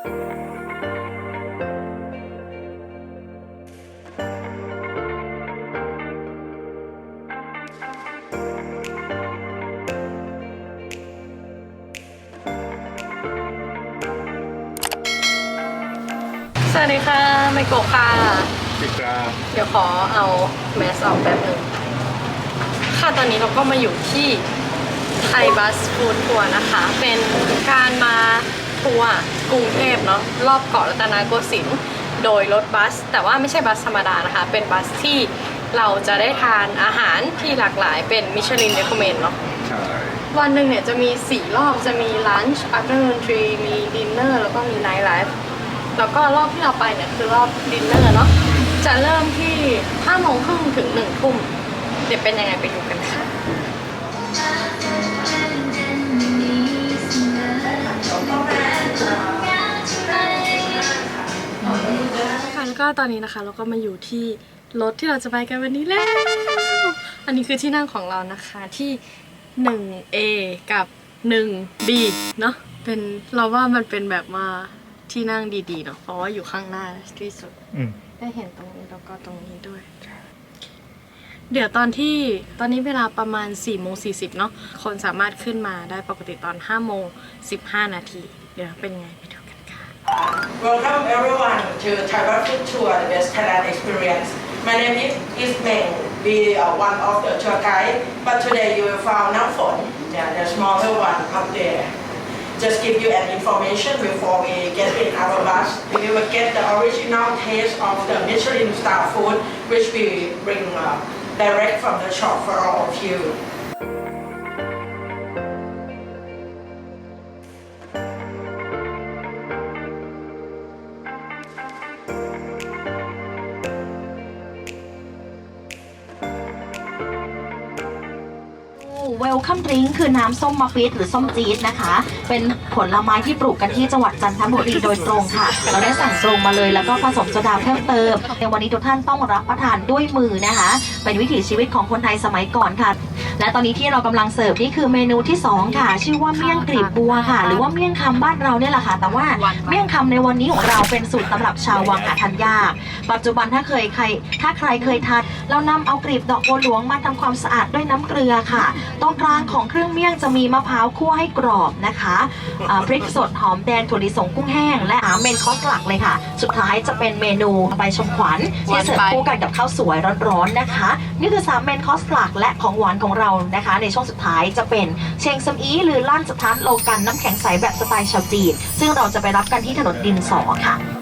สวัสดีค่ะไมโกะค่ะ สิกราเดี๋ยวขอเอาแมสออกแป๊บหนึงค่ะตอนนี้เราก็มาอยู่ที่ไทยบัสฟูดทัวร์นะคะ เป็นการมาทัวร์ กรุงเทพเนาะรอบเกาะรัตนโกสินทร์โดยรถบัส แต่ว่าไม่ใช่บัสธรรมดานะคะ เป็นบัสที่เราจะได้ทานอาหารที่หลากหลายเป็นมิชลินเ e ค m เมนเนาะใช่วันหนึ่งเนี่ยจะมี 4 รอบจะมีลันช์ a ั t e r n o o n tree มีดินเนอร์แล้วก็มีไนท์ไลฟ์แล้วก็รอบที่เราไปเนี่ยคือรอบดินเนอร์เนาะจะเริ่มที่5โมงครึ่งถึง1ทุ่มเดี๋ยวเป็นยังไงไปดูกันค่ะ ค่ะแล้วก็ตอนนี้นะคะ เราก็มาอยู่ที่รถที่เราจะไปกันวันนี้แล้ว อันนี้คือที่นั่งของเรานะคะที่ 1A กับ 1B เนาะเป็นเราว่ามันเป็นแบบว่าที่นั่งดีๆเนาะเพราะว่าอยู่ข้างหน้าที่สุดอืมได้เห็นตรงนี้แล้วก็ตรงนี้ด้วย เดี๋ยวตอนที่ตอนนี้เวลาประมาณ4โมง40เนาะคนสามารถขึ้นมาได้ปกติตอน5โมง15นาที เดี๋ยวเป็นไงไปดูกันค่ะ Welcome everyone to Taiwan Food Tour, the best Thailand experience. My name is Ismeng. Be uh, one of the tour guide, but today you will find Namphon, yeah, the smaller one up there. Just give you an information before we get in our bus. You will get the original taste of the Michelin star food, which we bring uh, direct from the shop for all of you. เวลคัมดริงคือน้ำส้มมะปิดหรือส้มจี๊ดนะคะ เป็นผลไม้ที่ปลูกกันที่จังหวัดจันทบุรีโดยตรงค่ะ เราได้สั่งตรงมาเลยแล้วก็ผสมโซดาเพิ่มเติม ในวันนี้ทุกท่านต้องรับประทานด้วยมือนะคะ เป็นวิถีชีวิตของคนไทยสมัยก่อนค่ะ และตอนนี้ที่เรากำลังเสิร์ฟนี่คือเมนูที่ 2 ค่ะ ชื่อว่าเมี่ยงกลีบบัวค่ะ หรือว่าเมี่ยงคำบ้านเราเนี่ยแหละค่ะ แต่ว่าเมี่ยงคำในวันนี้ของเราเป็นสูตรตำรับชาววังหาทานยากปัจจุบันถ้าเคยใคร ถ้าใครเคยทานเรานำเอากลีบดอกบัวหลวงมาทำความสะอาดด้วยน้ำเกลือค่ะตรงกลางของเครื่องเมี่ยงจะมีมะพร้าวคั่วให้กรอบนะคะอ่าพริกสดหอมแดงถั่วลิสงกุ้งแห้ง และอาเมนคอร์สหลักเลยค่ะ สุดท้ายจะเป็นเมนูใบชมขวัญที่เสิร์ฟคู่กันกับข้าวสวยร้อนๆนะคะ นี่คือสามเมนคอร์สหลักและของหวานของเรานะคะ ในช่วงสุดท้ายจะเป็นเชงซัมอีหรือลั่นสถานโลกันน้ำแข็งใสแบบสไตล์ชาวจีน ซึ่งเราจะไปรับกันที่ถนนดินสอค่ะ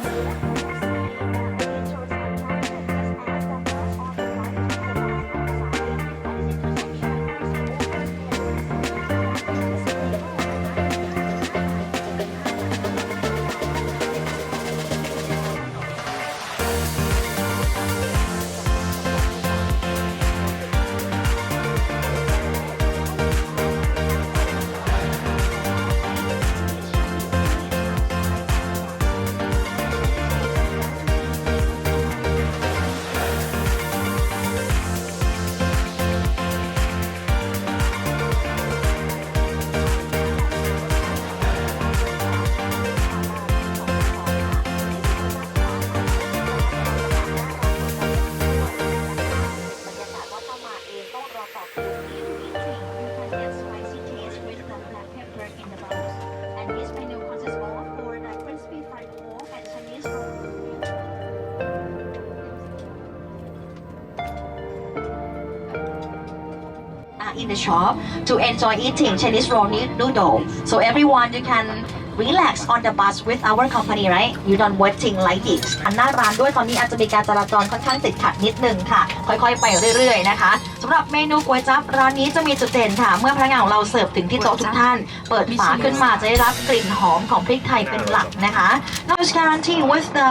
in the shop to enjoy eating Chinese raw noodle. So everyone, you can relax on the bus with our company right you don't waiting like this อันหน้าร้านด้วยตอนนี้อาจจะมีการจราจรค่อนข้างติดขัดนิดนึงค่ะ ค่อยๆ ไปเรื่อยๆ นะคะสำหรับเมนูก๋วยจั๊บร้านนี้จะมีจุดเด่นค่ะ เมื่อพนักงานของเราเสิร์ฟถึงที่โต๊ะทุกท่าน เปิดฝาขึ้นมาจะได้รับกลิ่นหอมของพริกไทยเป็นหลักนะคะ Now guarantee with the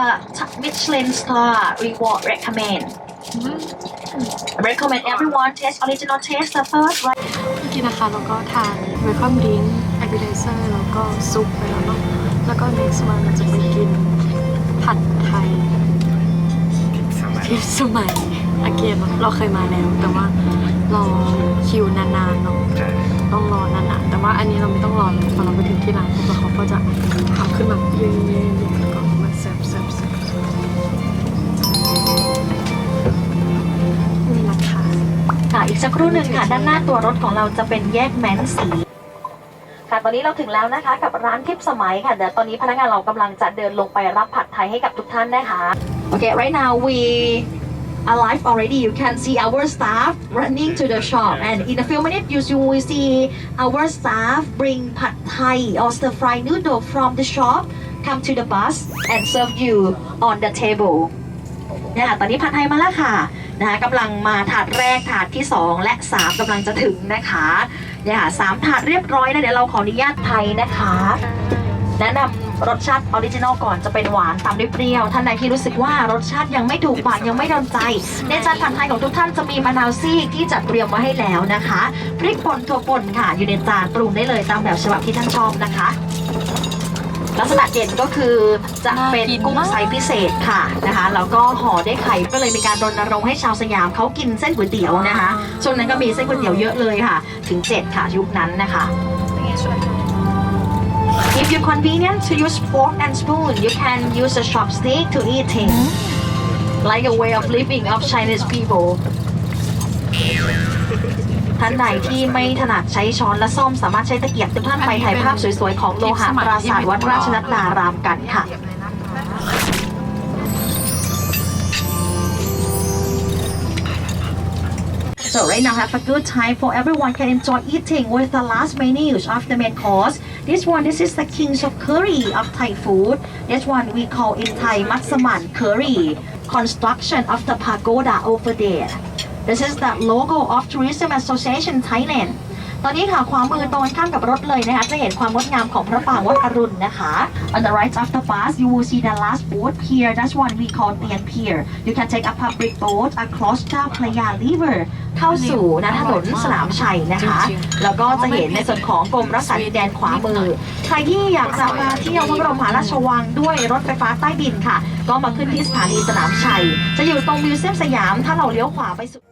Michelin star reward recommend recommend everyone taste original taste the first right เมื่อกี้นะคะเราก็ทานเวลคัมดิงแอปเปิลเซอร์แล้วก็ซุปไปแล้วเนาะแล้วก็ next one เราจะไปกินผัดไทยสมัยที่สมัยอาเกนเราเคยมาแล้ว แต่ว่ารอคิวนานๆเนาะใช่ต้องรอนานๆแต่ว่าอันนี้เราไม่ต้องรอเลยพอเราไปถึงที่ร้านปุ๊บแล้วเขาก็จะทำขึ้นมาเยอะกสั กครู่หนึ่งค่ะ ด้านหน้าตัวรถของเราจะเป็นแยกแมนสีค่ะตอนนี้เราถึงแล้วนะคะกับร้านทิพย์สมัยค่ะเดี๋ยวตอนนี้พนักงานเรากำลังจะเดินลงไปรับผัดไทยให้กับทุกท่านนะคะ Okay right now we alive already you can see our staff running to the shop and in a few minutes you you will see our staff bring pad thai or stir fry noodle from the shop come to the bus and serve you on the table เนี่ยค่ะตอนนี้ผัดไทยมาแล้วค่ะนะคะกำลังมาถาดแรกถาดที่ 2 และ 3กำลังจะถึงนะคะเนี่ยค่ะสามถาดเรียบร้อยนะเดี๋ยวเราขออนุญาตไทยนะคะ แนะนำรสชาติออริจินอลก่อนจะเป็นหวานตามด้วยเปรี้ยว ท่านใดที่รู้สึกว่ารสชาติยังไม่ถูกปากยังไม่โดนใจ ในจานผัดไทยของทุกท่านจะมีมะนาวซีกที่จัดเตรียมไว้ให้แล้วนะคะพริกป่นถั่วป่นค่ะ อยู่ในจานปรุงได้เลยตามแบบฉบับที่ท่านชอบนะคะ ลักษณะเด่นก็คือจะเป็นน่ากินกุ้งมากไซส์พิเศษค่ะนะคะแล้วก็ห่อด้วยไข่ก็เลยมีการรณรงค์ให้ชาวสยามเขากินเส้นก๋วยเตี๋ยวนะคะช่วงนั้นก็มีเส้นก๋วยเตี๋ยวเยอะเลยค่ะ ถึง 7 ค่ะยุคนั้นนะคะ If you're convenient to use fork and spoon, you can use a chopstick to eating, like a way of living of Chinese people. ท่านใดที่ไม่ถนัดใช้ช้อนและส้อมสามารถใช้ตะเกียบทุกท่านไปถ่ายภาพสวยๆของโลหะปราสาทวัดราชนัดดารามกันค่ะ So right now have a good time for everyone can enjoy eating with the last menus of the main course. This one, this is the kings of curry of Thai food. This one we call in Thai Matsaman curry. Construction of the pagoda over there. This is the logo of Tourism Association Thailand. ตอนนี้ค่ะความมือตรงข้ามกับรถเลยนะคะ จะเห็นความงดงามของพระปรางวัดอรุณนะคะ On the right of the bus you will see the last boat here that's one we call Tian Pier you can take a public boat across เจ้าพระยา river เข้าสู่นะถนนสนามชัยนะคะ แล้วก็จะเห็นในส่วนของกรมรักษาดินแดนขวามือ ใครที่อยากจะมาเที่ยวพระบรมมหาราชวังด้วยรถไฟฟ้าใต้ดินค่ะ ก็มาขึ้นที่สถานีสนามชัย จะอยู่ตรงมิวเซียมสยามถ้าเราเลี้ยวขวาไปสุด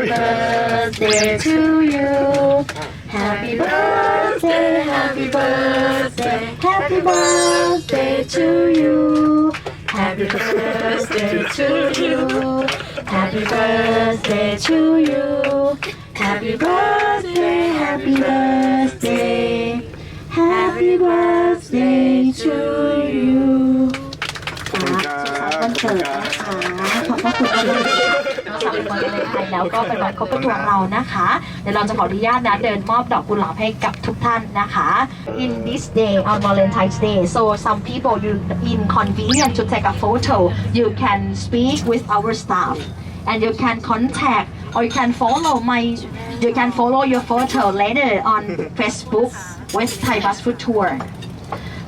birthday to you. Happy birthday, happy birthday, happy birthday to you. Happy birthday to you. Happy birthday to you. Happy birthday, happy birthday. Happy birthday to you. ค่ะสุขสันต์วันเกิดนะคะ ขอบพระคุณมาก เลยนอกจากเป็นวันวาเลนไทน์แล้วก็เป็นวันครบรอบเรานะคะ เดี๋ยวเราจะขออนุญาตนะเดินมอบดอกกุหลาบให้กับทุกท่านนะคะ In this day on Valentine's Day so some people you inconvenient to take a photo you can speak with our staff and you can contact or you can follow my you can follow your photo later on Facebook with Thai Bus Food Tour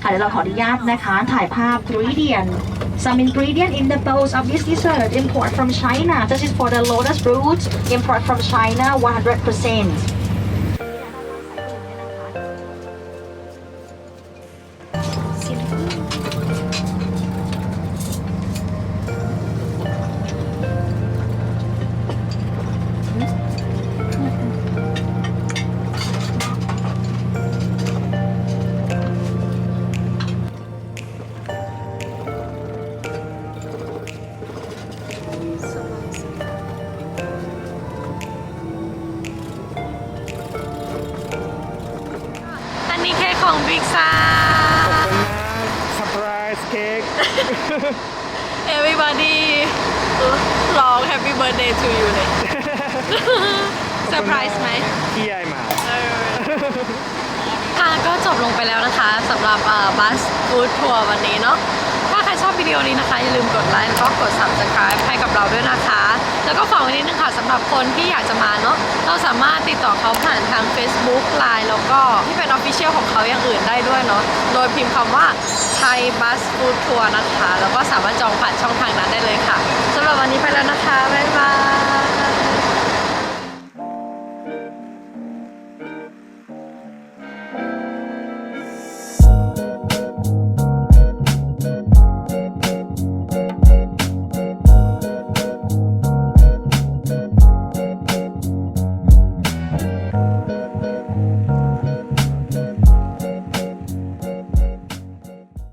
ค่ะเดี๋ยวเราขออนุญาตนะคะถ่ายภาพ ingredient some ingredient in the bowls of this dessert import from China. This is for the lotus root import from China 100% ของบิ๊กซ่า ขอบคุณนะเซอร์ไพรส์เค้ก everybody ร้อง happy birthday to you เลยเซอร์ไพรส์ไหมที่ใหญ่มา ค่ะก็จบลงไปแล้วนะคะสำหรับบัสฟู้ดทัวร์วันนี้เนาะถ้าใครชอบวิดีโอนี้นะคะ อย่าลืมกดไลค์แล้วก็กด subscribe ให้กับเราด้วยนะคะ แล้วก็ฝากไว้นิดนึงค่ะสำหรับคนที่อยากจะมาเนาะเราสามารถติดต่อเขาผ่านทาง Facebook Line แล้วก็ที่เป็นออฟฟิเชียลของเขาอย่างอื่นได้ด้วยเนาะโดยพิมพ์คำว่าไทยบัสฟูดทัวร์นะคะ แล้วก็สามารถจองผ่านช่องทางนั้นได้เลยค่ะสำหรับวันนี้ไปแล้วนะคะ บ๊ายบาย